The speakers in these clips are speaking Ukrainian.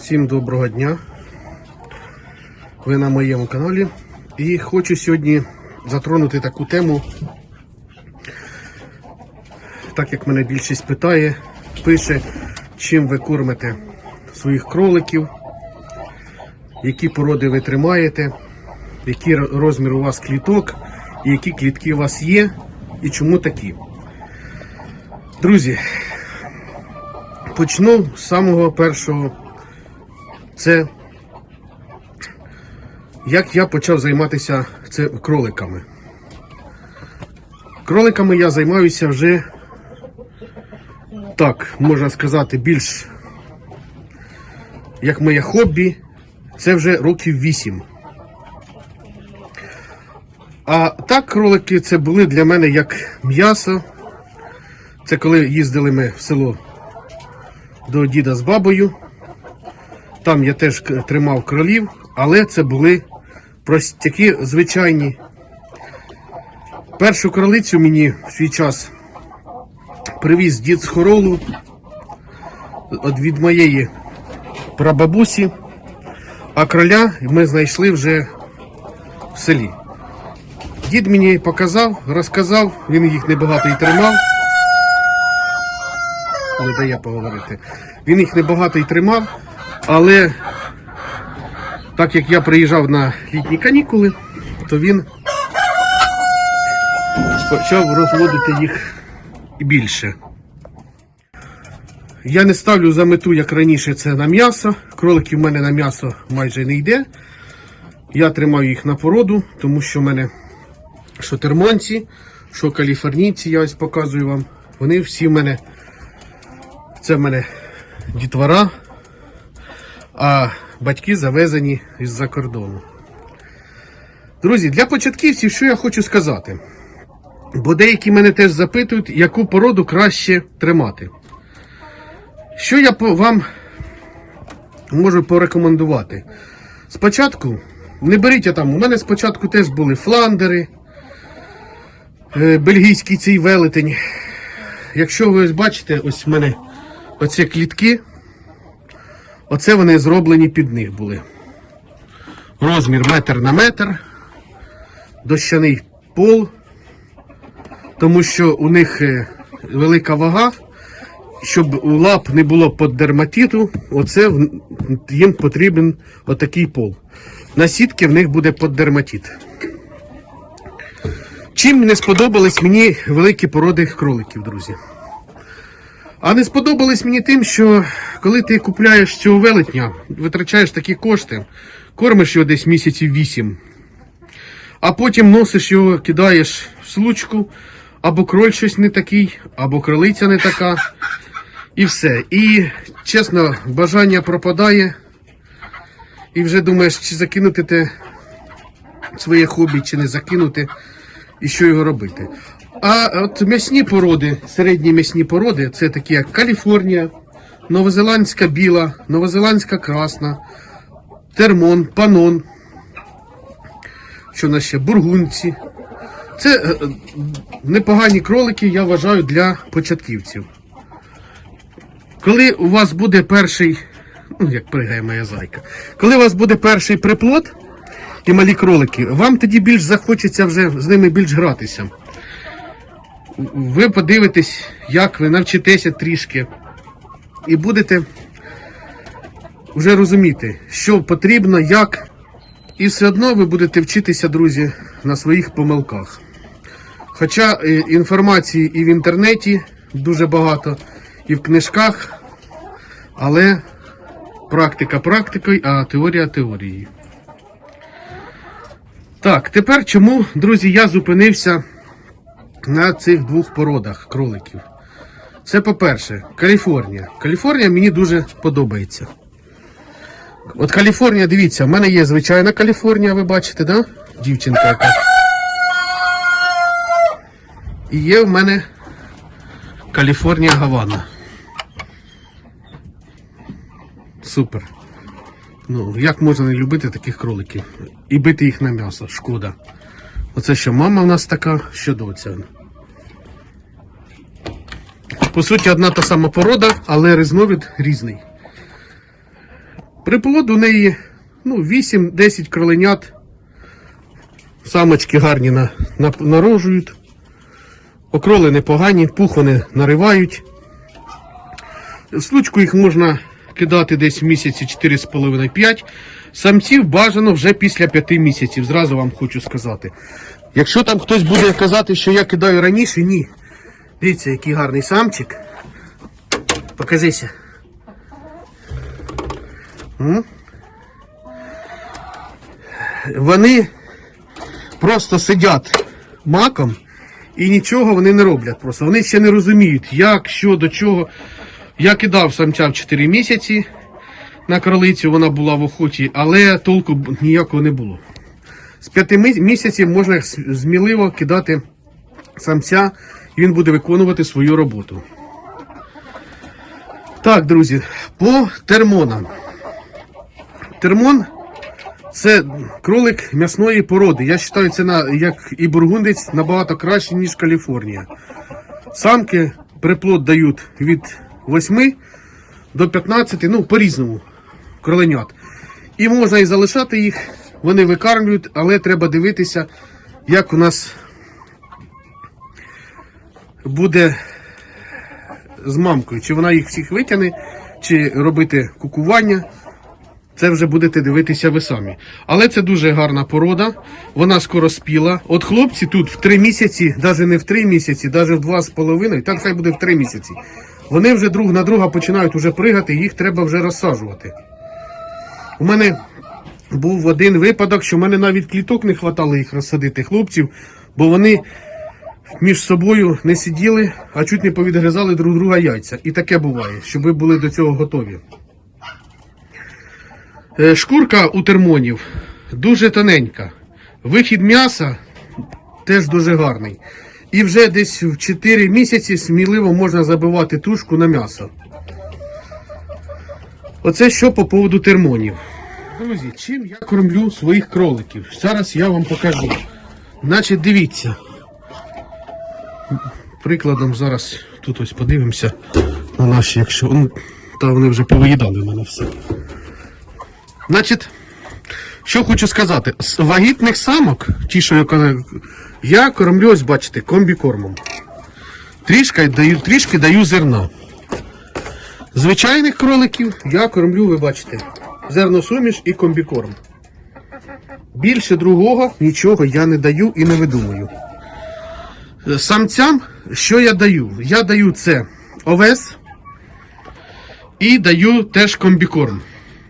Всім доброго дня. Ви на моєму каналі. І хочу сьогодні затронути таку тему. Так як мене більшість питає, пише, чим ви кормите своїх кроликів, які породи ви тримаєте, який розмір у вас кліток, і які клітки у вас є, і чому такі. Друзі, почну з самого першого. Це як я почав займатися це кроликами. Кроликами я займаюся вже, так, можна сказати, більш як моє хобі, це вже років 8. А так кролики це були для мене як м'ясо. Це коли їздили ми в село до діда з бабою. Там я теж тримав кролів, але це були простяки звичайні. Першу кролицю мені в свій час привіз дід з хоролу від моєї прабабусі, а кроля ми знайшли вже в селі. Дід мені показав, розказав, він їх небагато і тримав. Не дає поговорити. Він їх небагато і тримав, але так як я приїжджав на літні канікули, то він почав розводити їх більше. Я не ставлю за мету, як раніше, це на м'ясо. Кролики в мене на м'ясо майже не йде. Я тримаю їх на породу, тому що в мене що термонці, що каліфорнійці, я ось показую вам. Вони всі в мене. Це в мене дітвора, а батьки завезені із-за кордону. Друзі, для початківців, що я хочу сказати? Бо деякі мене теж запитують, яку породу краще тримати. Що я вам можу порекомендувати? Спочатку, не беріть там, у мене спочатку теж були фландери, е, бельгійський цей велетень. Якщо ви ось бачите, ось в мене оці клітки, оце вони зроблені під них були. Розмір метр на метр, дощаний пол, тому що у них е, велика вага, щоб у лап не було поддерматиту, оце їм потрібен отакий пол. На сітки в них буде поддерматит. Чим не сподобались мені великі породи кроликів, друзі? А не сподобались мені тим, що коли ти купляєш цього велетня, витрачаєш такі кошти, кормиш його десь місяців вісім, а потім носиш його, кидаєш в случку, або кроль щось не такий, або кролиця не така. І все. І чесно, бажання пропадає. І вже думаєш, чи закинути те своє хобі, чи не закинути, і що його робити. А от м'ясні породи, середні м'ясні породи, це такі як Каліфорнія, Новозеландська біла, Новозеландська красна, термон, панон, що в нас ще бургунці. Це е, непогані кролики, я вважаю, для початківців. Коли у вас буде перший, ну як пригає моя зайка, коли у вас буде перший приплод і малі кролики, вам тоді більш захочеться вже з ними більш гратися. Ви подивитесь, як ви навчитеся трішки, і будете вже розуміти, що потрібно, як, і все одно ви будете вчитися, друзі, на своїх помилках. Хоча е, інформації і в інтернеті дуже багато, і в книжках, але практика практикою, а теорія теорією. Так, тепер чому, друзі, я зупинився на цих двох породах кроликів? Це по-перше, Каліфорнія. Каліфорнія мені дуже подобається. От Каліфорнія, дивіться, в мене є звичайна Каліфорнія, ви бачите, да? Дівчинка яка. І є в мене Каліфорнія Гавана. Супер. Ну, як можна не любити таких кроликів? І бити їх на м'ясо, шкода. Оце що мама в нас така, що доця. По суті, одна та сама порода, але різновид різний. Приплод у неї ну, 8-10 кроленят. Самочки гарні на, на, народжують. Окроли непогані, пух вони наривають. Случку їх можна кидати десь в місяці 4,5-5. Самців бажано вже після 5 місяців, зразу вам хочу сказати. Якщо там хтось буде казати, що я кидаю раніше, ні. Дивіться, який гарний самчик. Покажися. Вони просто сидять маком і нічого вони не роблять. Просто вони ще не розуміють, як, що, до чого. Я кидав самця в 4 місяці на кролицю, вона була в охоті, але толку ніякого не було. З 5 місяців можна сміливо кидати самця, і він буде виконувати свою роботу. Так, друзі, по термонам. Термон це кролик м'ясної породи. Я вважаю, це на, як і бургундець набагато краще, ніж Каліфорнія. Самки приплод дають від 8 до 15, ну, по-різному, кроленят. І можна і залишати їх, вони викармлюють, але треба дивитися, як у нас буде з мамкою. Чи вона їх всіх витягне, чи робити кукування. Це вже будете дивитися ви самі. Але це дуже гарна порода. Вона скоро спіла. От хлопці тут в три місяці, навіть не в три місяці, навіть в два з половиною, так хай буде в три місяці. Вони вже друг на друга починають уже пригати, їх треба вже розсаджувати. У мене був один випадок, що в мене навіть кліток не хватало їх розсадити хлопців, бо вони між собою не сиділи, а чуть не повідгризали друг друга яйця. І таке буває, щоб ви були до цього готові. Е, Шкурка у термонів дуже тоненька. Вихід м'яса теж дуже гарний. І вже десь в 4 місяці сміливо можна забивати тушку на м'ясо. Оце що по поводу термонів. Друзі, чим я кормлю своїх кроликів? Зараз я вам покажу. Значить, дивіться. Прикладом зараз тут ось подивимося на наші, якщо. Ну, та вони вже повиїдали в мене все. Значить, що хочу сказати, з вагітних самок, ті, що я я кормлю, ось бачите, комбікормом. Трішки даю, трішки даю зерна. Звичайних кроликів я кормлю, ви бачите, зерносуміш і комбікорм. Більше другого нічого я не даю і не видумую. Самцям, що я даю? Я даю це овес і даю теж комбікорм.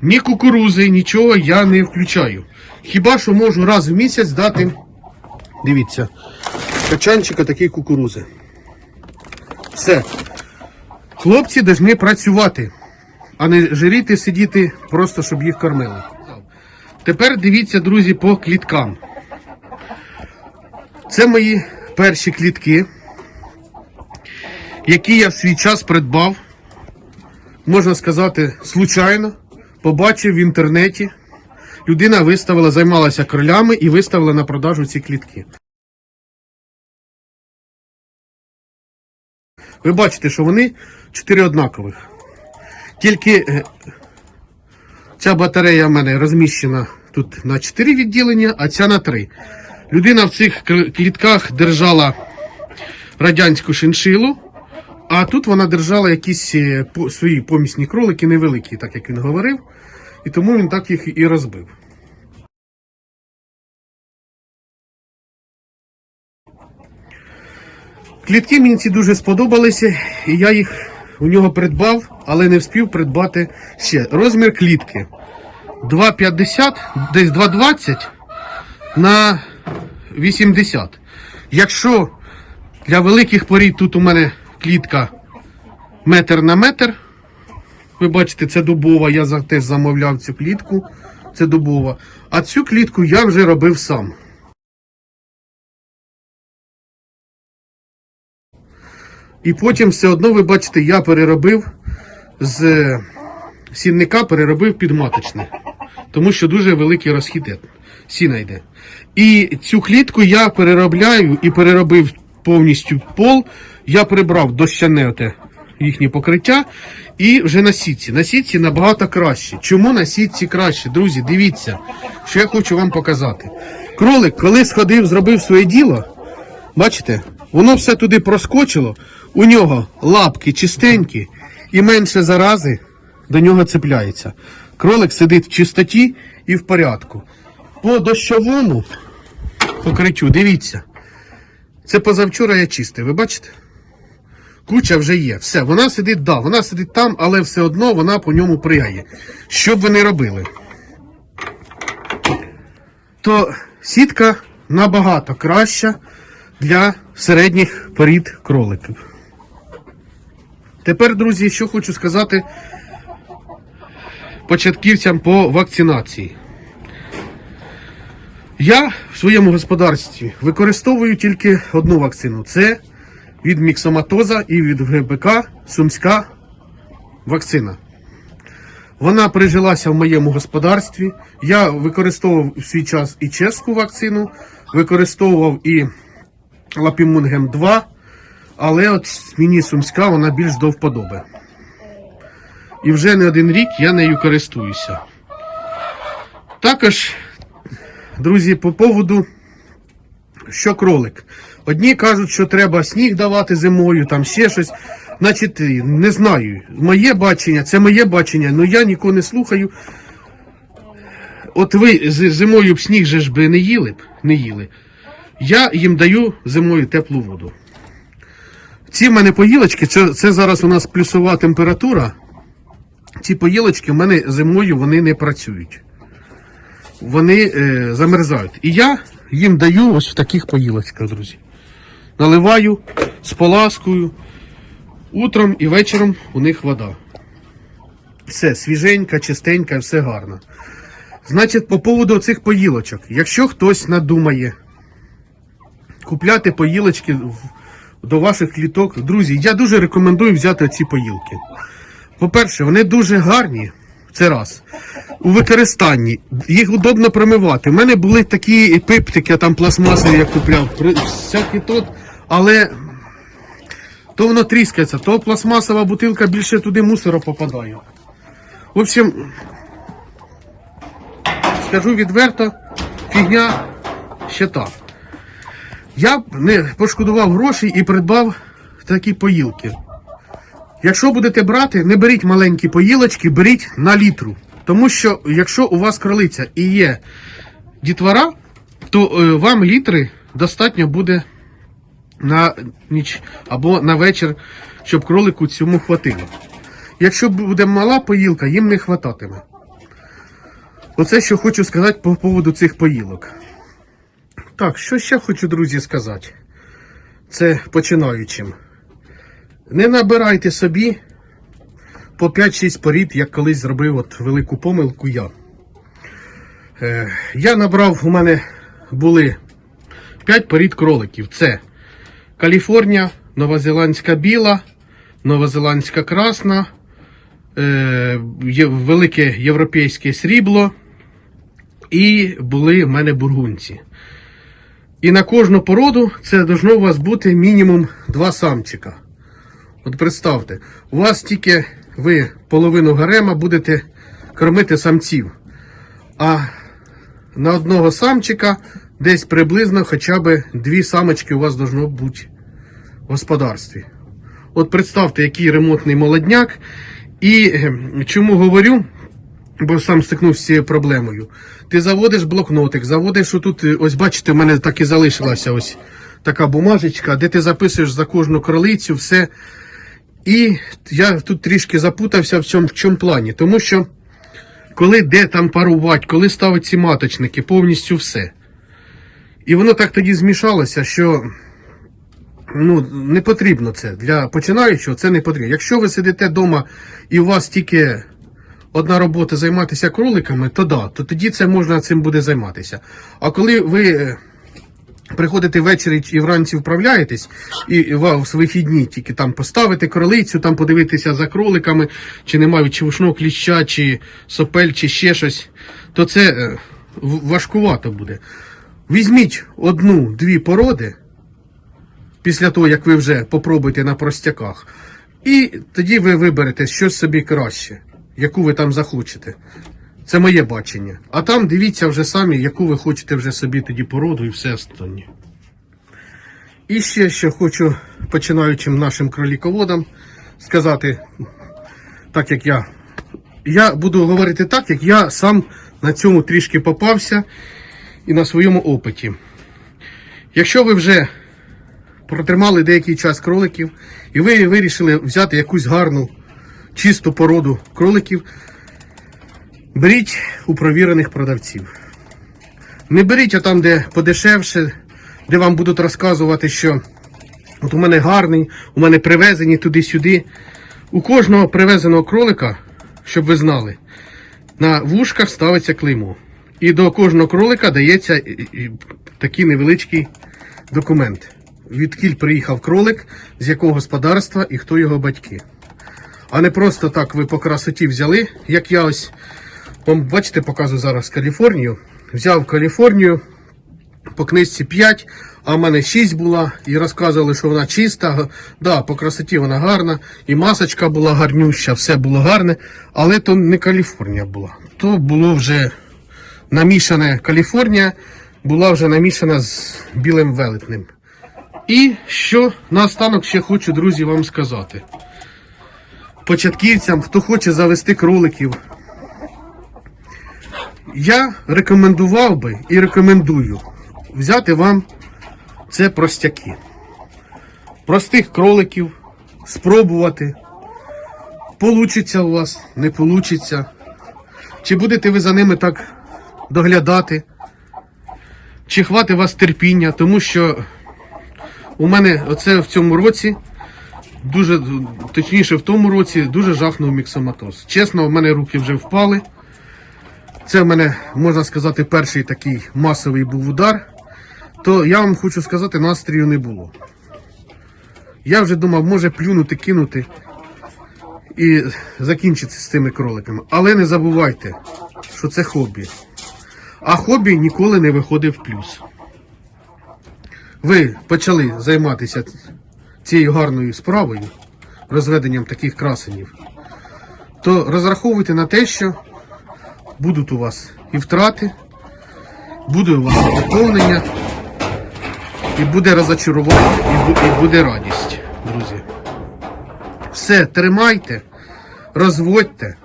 Ні кукурузи, нічого я не включаю. Хіба що можу раз в місяць дати, дивіться, качанчика такий кукурузи. Все. Хлопці повинні працювати, а не жиріти, сидіти, просто щоб їх кормили. Тепер дивіться, друзі, по кліткам. Це мої перші клітки, які я в свій час придбав, можна сказати, случайно. Побачив в інтернеті. Людина виставила, займалася кролями і виставила на продажу ці клітки. Ви бачите, що вони чотири однакових. Тільки е, ця батарея в мене розміщена тут на 4 відділення, а ця на 3. Людина в цих клітках держала радянську шиншилу, а тут вона держала якісь е, свої помісні кролики, невеликі, так як він говорив, і тому він так їх і розбив. Клітки мені ці дуже сподобалися, і я їх у нього придбав, але не встиг придбати ще. Розмір клітки 2,50, десь 2,20 на 80. Якщо для великих порід тут у мене клітка метр на метр, ви бачите, це дубова, я теж замовляв цю клітку, це дубова. А цю клітку я вже робив сам. І потім все одно, ви бачите, я переробив з сінника переробив під маточне. Тому що дуже великий розхід сіна йде. І цю клітку я переробляю і переробив повністю пол. Я прибрав дощане оте їхні покриття. І вже на сітці. На сітці набагато краще. Чому на сітці краще? Друзі, дивіться, що я хочу вам показати. Кролик, коли сходив, зробив своє діло, бачите, воно все туди проскочило, у нього лапки чистенькі і менше зарази до нього цепляється. Кролик сидить в чистоті і в порядку. По дощовому покриттю, дивіться. Це позавчора я чистив, ви бачите? Куча вже є. Все, вона сидить, да, вона сидить там, але все одно вона по ньому пригає. Що б ви не робили? То сітка набагато краща для середніх порід кроликів. Тепер, друзі, що хочу сказати початківцям по вакцинації. Я в своєму господарстві використовую тільки одну вакцину. Це від міксоматоза і від ГБК Сумська вакцина. Вона прижилася в моєму господарстві. Я використовував в свій час і чеську вакцину, використовував і Лапімунгем 2, але от мені Сумська вона більш до вподоби. І вже не один рік я нею користуюся. Також Друзі, по поводу, що кролик. Одні кажуть, що треба сніг давати зимою, там ще щось. Значить, не знаю. Моє бачення, це моє бачення, але я нікого не слухаю. От ви зимою б сніг же ж би не їли б, не їли. Я їм даю зимою теплу воду. Ці в мене поїлочки, це, це зараз у нас плюсова температура. Ці поїлочки в мене зимою вони не працюють вони е, замерзають. І я їм даю ось в таких поїлочках, друзі. Наливаю, споласкую. Утром і вечором у них вода. Все свіженька, чистенька, все гарно. Значить, по поводу цих поїлочок, якщо хтось надумає купляти поїлочки в- до ваших кліток, друзі, я дуже рекомендую взяти ці поїлки. По-перше, вони дуже гарні. Це раз. У використанні їх удобно промивати. У мене були такі пиптики, там пластмасові я купляв, всякі тут, але то воно тріскається, то пластмасова бутилка більше туди мусору попадає. В общем, скажу відверто, фігня ще та. Я не пошкодував грошей і придбав такі поїлки. Якщо будете брати, не беріть маленькі поїлочки, беріть на літру. Тому що якщо у вас кролиця і є дітвора, то е, вам літри достатньо буде на ніч або на вечір, щоб кролику цьому хватило. Якщо буде мала поїлка, їм не хвататиме. Оце що хочу сказати по поводу цих поїлок. Так, що ще хочу, друзі, сказати. Це починаючим. Не набирайте собі по 5-6 порід, як колись зробив от велику помилку я. Е, я набрав, у мене були 5 порід кроликів. Це Каліфорнія, Новозеландська біла, Новозеландська красна, е, велике європейське срібло і були в мене бургунці. І на кожну породу це должно у вас бути мінімум два самчика. От представте, у вас тільки ви половину гарема будете кормити самців, а на одного самчика десь приблизно хоча б дві самочки у вас должно бути в господарстві. От представте, який ремонтний молодняк. І е, чому говорю, бо сам стикнувся з цією проблемою. Ти заводиш блокнотик, заводиш отут, е, ось бачите, в мене так і залишилася ось така бумажечка, де ти записуєш за кожну кролицю все. І я тут трішки запутався в цьому в чому плані, тому що коли де там парувати, коли ставить ці маточники, повністю все. І воно так тоді змішалося, що ну, не потрібно це. Для починаючого це не потрібно. Якщо ви сидите вдома і у вас тільки одна робота займатися кроликами, то да, то тоді це можна цим буде займатися. А коли ви е, приходите ввечері і вранці вправляєтесь, і вас вихідні тільки там поставити кролицю, там подивитися за кроликами, чи немає чевушного кліща, чи сопель, чи ще щось, то це е, важкувато буде. Візьміть одну-дві породи, після того, як ви вже попробуєте на простяках, І тоді ви виберете щось собі краще, яку ви там захочете. Це моє бачення. А там дивіться вже самі, яку ви хочете вже собі тоді породу і все остальне. І ще що хочу починаючим нашим кроліководам сказати, так як я. Я буду говорити так, як я сам на цьому трішки попався і на своєму опиті. Якщо ви вже протримали деякий час кроликів, і ви вирішили взяти якусь гарну, чисту породу кроликів, беріть у провірених продавців. Не беріть там, де подешевше, де вам будуть розказувати, що от у мене гарний, у мене привезені туди-сюди. У кожного привезеного кролика, щоб ви знали, на вушках ставиться клеймо. І до кожного кролика дається такий невеличкий документ. Відкіль приїхав кролик, з якого господарства і хто його батьки. А не просто так ви по красоті взяли, як я ось вам бачите, показую зараз Каліфорнію. Взяв Каліфорнію по книжці 5, а в мене 6 була, і розказували, що вона чиста. Да, по красоті вона гарна, і масочка була гарнюща, все було гарне, але то не Каліфорнія була. То було вже намішане Каліфорнія, була вже намішана з білим велетнем. І що наостанок ще хочу, друзі, вам сказати. Початківцям, хто хоче завести кроликів, я рекомендував би і рекомендую взяти вам це простяки. Простих кроликів, спробувати. Получиться у вас, не получиться. Чи будете ви за ними так доглядати? Чи хватить вас терпіння, тому що у мене оце в цьому році, дуже точніше в тому році, дуже жахнув міксоматоз. Чесно, у мене руки вже впали. Це в мене, можна сказати, перший такий масовий був удар. То я вам хочу сказати, настрію не було. Я вже думав, може плюнути, кинути і закінчити з цими кроликами. Але не забувайте, що це хобі. А хобі ніколи не виходить в плюс. Ви почали займатися цією гарною справою, розведенням таких красенів, то розраховуйте на те, що будуть у вас і втрати, буде у вас і доповнення, і буде розочарування, і буде радість, друзі. Все, тримайте, розводьте.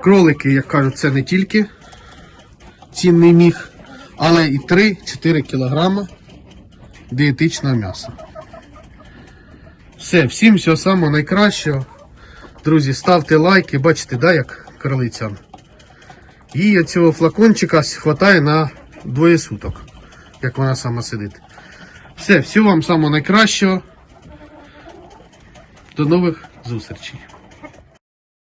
Кролики, як кажуть, це не тільки цінний міг, але і 3-4 кілограма дієтичного м'яса. Все, всім всього самого найкращого. Друзі, ставте лайки, бачите, да, як крилиця. І цього флакончика хватає на двоє суток, як вона сама сидить. Все, всього вам самого найкращого. До нових зустрічей.